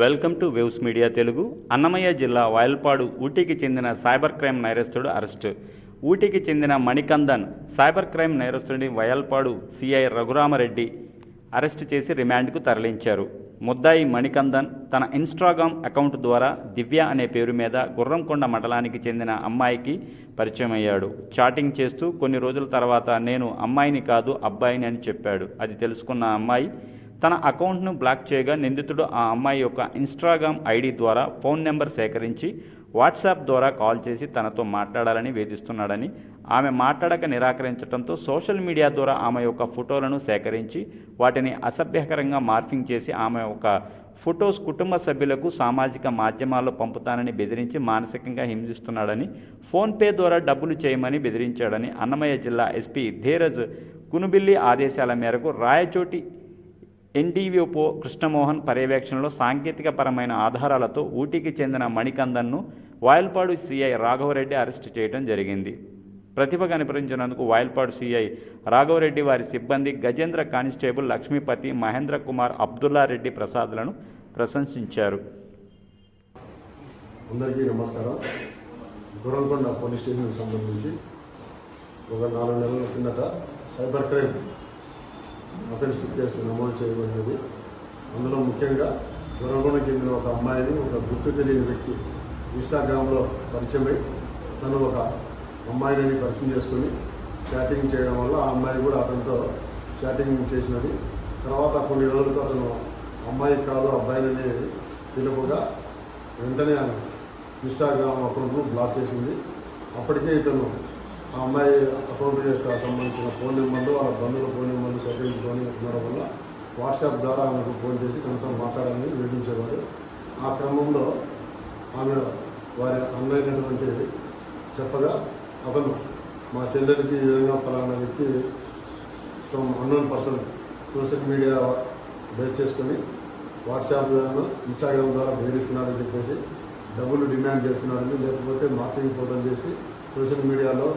Welcome to waves media Telugu. Annamayya జిల్లా వాయల్పాడు ఊటీకి చెందిన సైబర్ క్రైమ్ నేరస్తుడు అరెస్టు. ఊటీకి చెందిన మణికందన్ సైబర్ క్రైమ్ నేరస్తుడిని వయల్పాడు సిఐ రఘురామరెడ్డి అరెస్టు చేసి రిమాండ్కు తరలించారు. ముద్దాయి మణికందన్ తన ఇన్స్టాగ్రామ్ అకౌంట్ ద్వారా దివ్య అనే పేరు మీద గుర్రంకొండ మండలానికి చెందిన అమ్మాయికి పరిచయం అయ్యాడు చాటింగ్ చేస్తూ కొన్ని రోజుల తర్వాత నేను అమ్మాయిని కాదు అబ్బాయిని అని చెప్పాడు. అది తెలుసుకున్న అమ్మాయి తన అకౌంట్ను బ్లాక్ చేయగా నిందితుడు ఆ అమ్మాయి యొక్క ఇన్స్టాగ్రామ్ ఐడి ద్వారా ఫోన్ నెంబర్ సేకరించి వాట్సాప్ ద్వారా కాల్ చేసి తనతో మాట్లాడాలని వేధిస్తున్నాడని ఆమె మాట్లాడక నిరాకరించడంతో సోషల్ మీడియా ద్వారా ఆమె యొక్క ఫోటోలను సేకరించి వాటిని అసభ్యకరంగా మార్ఫింగ్ చేసి ఆమె యొక్క ఫొటోస్ కుటుంబ సభ్యులకు సామాజిక మాధ్యమాల్లో పంపుతానని బెదిరించి మానసికంగా హింసిస్తున్నాడని ఫోన్పే ద్వారా డబ్బులు చేయమని బెదిరించాడని అన్నమయ్య జిల్లా ఎస్పీ ధీరజ్ కునుబిల్లి ఆదేశాల మేరకు రాయచోటి ఎన్డీవీఓ కృష్ణమోహన్ పర్యవేక్షణలో సాంకేతికపరమైన ఆధారాలతో ఊటీకి చెందిన మణికందన్ను వాయల్పాడు సీఐ రాఘవరెడ్డి అరెస్టు చేయడం జరిగింది. ప్రతిభ కనిపించినందుకు వాయల్పాడు సీఐ రాఘవరెడ్డి వారి సిబ్బంది గజేంద్ర కానిస్టేబుల్ లక్ష్మీపతి మహేంద్ర కుమార్ అబ్దుల్లా రెడ్డి ప్రసాద్లను ప్రశంసించారు. అందరికీ నమస్కారం. గురంకొండ పోలీస్ స్టేషన్కి సంబంధించి ఒక నాలుగు నెలల కిందట సైబర్ క్రైమ్ అఫెన్స్ కేసు నమోదు చేయబడినది. అందులో ముఖ్యంగా గురంకొండకు చెందిన ఒక అమ్మాయిని ఒక గుర్తు తెలియని వ్యక్తి ఇన్స్టాగ్రామ్లో పరిచయమై తను ఒక అమ్మాయిని పరిచయం చేసుకొని చాటింగ్ చేయడం వల్ల ఆ అమ్మాయి కూడా అతనితో చాటింగ్ చేసినది. తర్వాత కొన్ని రోజులకు అతను అమ్మాయి కాదు అబ్బాయిని తెలుపుగా వెంటనే ఇన్స్టాగ్రామ్ అకౌంట్ను బ్లాక్ చేసింది. అప్పటికే ఇతను ఆ అమ్మాయి అకౌంట్ యొక్క సంబంధించిన ఫోన్ నెంబర్లు వాళ్ళ బంధువుల ఫోన్ నెంబర్లు సేకరించుకొని ఉండడం వల్ల వాట్సాప్ ద్వారా ఆమెకు ఫోన్ చేసి తనతో మాట్లాడాలని వేధించేవారు ఆ క్రమంలో ఆమె వారి అన్నైనటువంటి చెప్పగా అతను మా చెల్లెలికి ఈ విధంగా పలానా వ్యక్తి some unknown person social media base చేసుకొని వాట్సాప్ ద్వారా ఇన్స్టాగ్రామ్ ద్వారా బెదిరిస్తున్నాడని చెప్పేసి డబ్బులు డిమాండ్ చేస్తున్నాడని లేకపోతే మార్కెటింగ్ ఫోటోలు చేసి సోషల్ మీడియాలో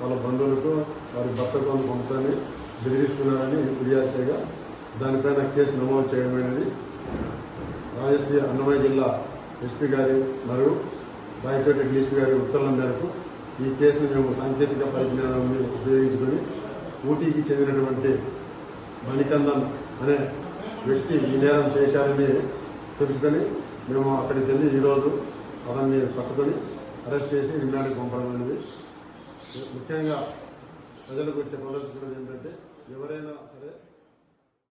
వాళ్ళ బంధువులకు వారి భర్తకు పంపుతాన్ని బెదిరిస్తున్నారని ఫిర్యాదు చేయగా దానిపైన కేసు నమోదు చేయడమైనది. రాజశ్రీ అన్నమయ్య జిల్లా ఎస్పీ గారి మరియు రాయచోటి డీఎస్పీ గారి ఉత్తర్వుల మేరకు ఈ కేసును మేము సాంకేతిక పరిజ్ఞానాన్ని ఉపయోగించుకొని ఊటీకి చెందినటువంటి మణికందన్ అనే వ్యక్తి ఈ నేరం చేశారని తెలుసుకొని మేము అక్కడికి వెళ్ళి ఈరోజు అతన్ని పట్టుకొని అరెస్ట్ చేసి రిమాండ్కి పంపడం అనేది ముఖ్యంగా ప్రజలకు చెప్పదలుచుకున్నది ఏంటంటే ఎవరైనా సరే